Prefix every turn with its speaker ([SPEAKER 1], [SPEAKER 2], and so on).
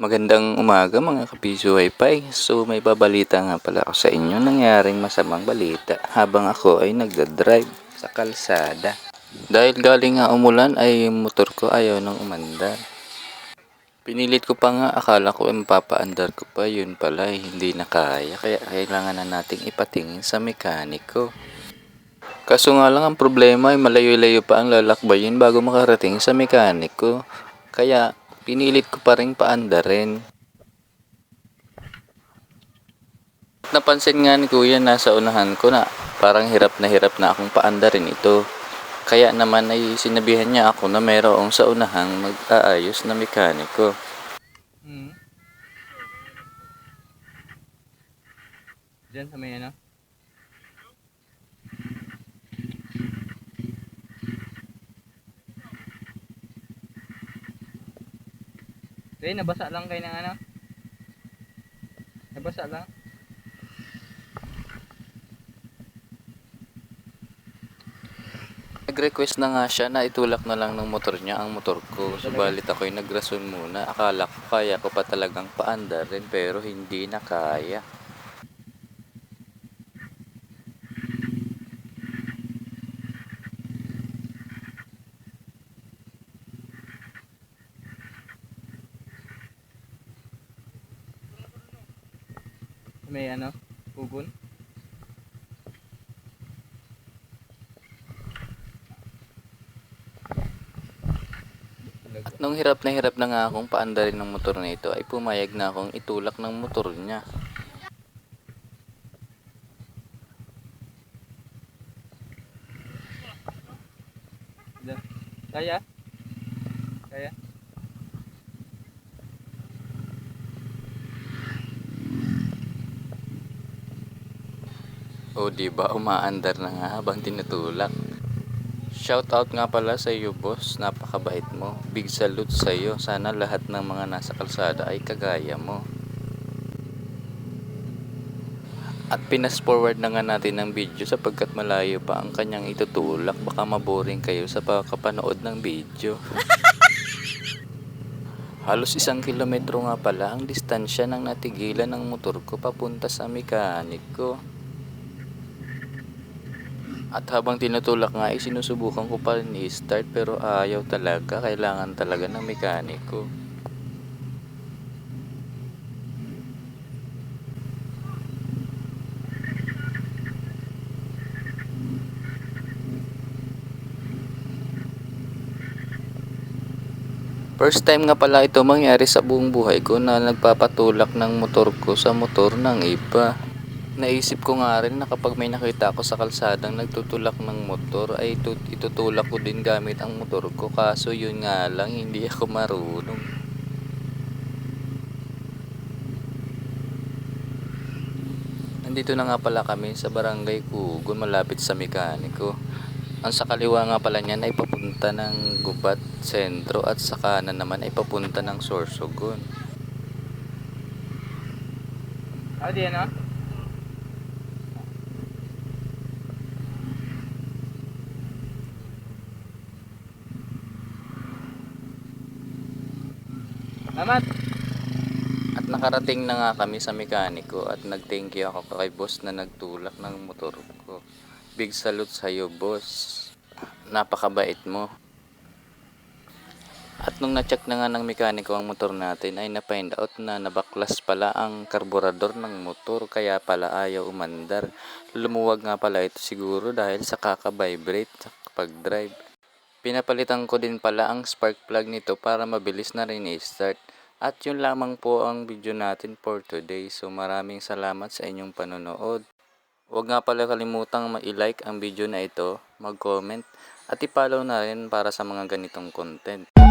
[SPEAKER 1] Magandang umaga mga kapiso wifi. So may babalita nga pala ako sa inyo nangyaring masamang balita habang ako ay nagdadrive sa kalsada. Dahil galing nga umulan ay motor ko ayaw nang umandar. Pinilit ko pa nga akala ko ay mapapaandar ko pa yun pala ay hindi na kaya kaya kailangan na nating ipatingin sa mekaniko. Kaso nga lang ang problema ay malayo-layo pa ang lalakbayin bago makarating sa mekaniko. Kaya pinilit ko pa rin paandarin. Napansin nga ni kuya nasa unahan ko na parang hirap na hirap na akong paandarin ito. Kaya naman ay sinabihan niya ako na mayroong sa unahang mag-aayos na mekaniko.
[SPEAKER 2] Hmm. Diyan sa may ano? Eh, nabasa lang kayo ng ano? Nabasa lang?
[SPEAKER 1] Nag-request na nga siya na itulak na lang ng motor niya ang motor ko. Subalit ako'y nagrason muna. Akala ko kaya ko pa talagang paandarin pero hindi na kaya.
[SPEAKER 2] May ano? Pugon?
[SPEAKER 1] At nung hirap na hirap na nga akong paandarin ng motor na ito ay pumayag na akong itulak ng motor niya.
[SPEAKER 2] Kaya?
[SPEAKER 1] O di ba umaandar na nga habang tinutulak. Shoutout nga pala sa iyo boss, napakabait mo. Big salute sa iyo. Sana lahat ng mga nasa kalsada ay kagaya mo. At pinas forward na nga natin ang video sapagkat malayo pa ang kanyang itutulak. Baka maboring kayo sa pagkapanood ng video. Halos isang kilometro nga pala ang distansya ng natigilan ng motor ko papunta sa mekaniko. At habang tinutulak nga ay sinusubukan ko pa rin i-start pero ayaw talaga. Kailangan talaga ng mekaniko. First time nga pala ito mangyari sa buong buhay ko na nagpapatulak ng motor ko sa motor ng iba. Naisip ko nga rin na kapag may nakita ako sa kalsadang nagtutulak ng motor ay tut- itutulak ko din gamit ang motor ko kaso yun nga lang hindi ako marunong. Nandito na nga pala kami sa barangay Kugon malapit sa mekaniko. Ang sa kaliwa nga pala niyan ay papunta ng Gubat Sentro at sa kanan naman ay papunta ng Sorsogon.
[SPEAKER 2] Ah, di ano? Salamat!
[SPEAKER 1] At nakarating na nga kami sa mekaniko at nag-thank you ako kay boss na nagtulak ng motor ko. Big salute sa iyo boss. Napakabait mo. At nung na-check na nga ng mekaniko ang motor natin ay na-find out na nabaklas pala ang karburador ng motor kaya pala ayaw umandar. Lumuwag nga pala ito siguro dahil sa kaka-vibrate sa pag-drive. Pinapalitan ko din pala ang spark plug nito para mabilis na rin i-start. At yun lamang po ang video natin for today. So maraming salamat sa inyong panonood. Huwag nga pala kalimutang ma-like ang video na ito, mag-comment, at i-follow na rin para sa mga ganitong content.